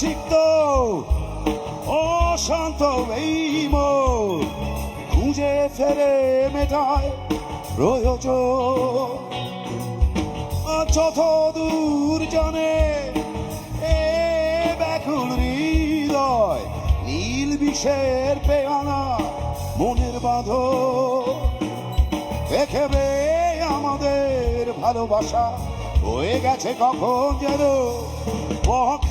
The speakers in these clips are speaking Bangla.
সিক্ত অশান্ত এই মন খুঁজে ফেরে মেটায় প্রয়োজন। যত দূর জানে, এ ব্যাকুল হৃদয়, নীল বিষের পেয়ানা মনের বাঁধ দেখবে আমাদের ভালোবাসা হয়ে গেছে কখন যেন বহত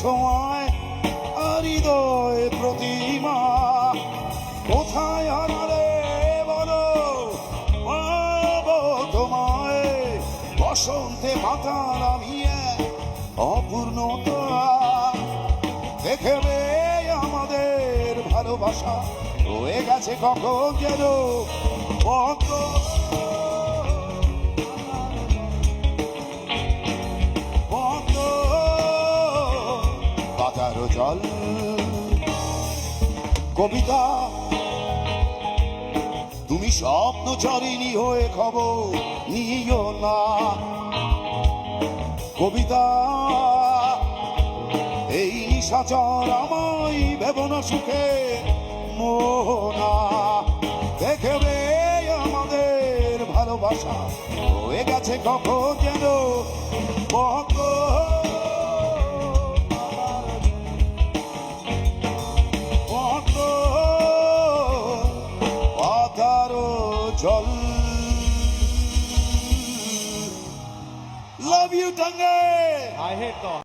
ছোঁয়ায় আর হৃদয় প্রতিমা। কোথায় হারালে বলো? পাবো তোমায়। বসন্তে মাথা নামিয়ে অপূর্ণতা। দেখবে আমাদের ভালোবাসা হয়ে গেছে কখন যেন কত জল। কবিতা, তুমি স্বপ্ন চারিণী হয়ে খবর নিও না। কবিতা, এই নিশাচর আমায় ভেবনা সুখে মোহনা। দেখবে আমাদের ভালোবাসা হয়ে গেছে কখন যেন কত love you, Tange. I hate God.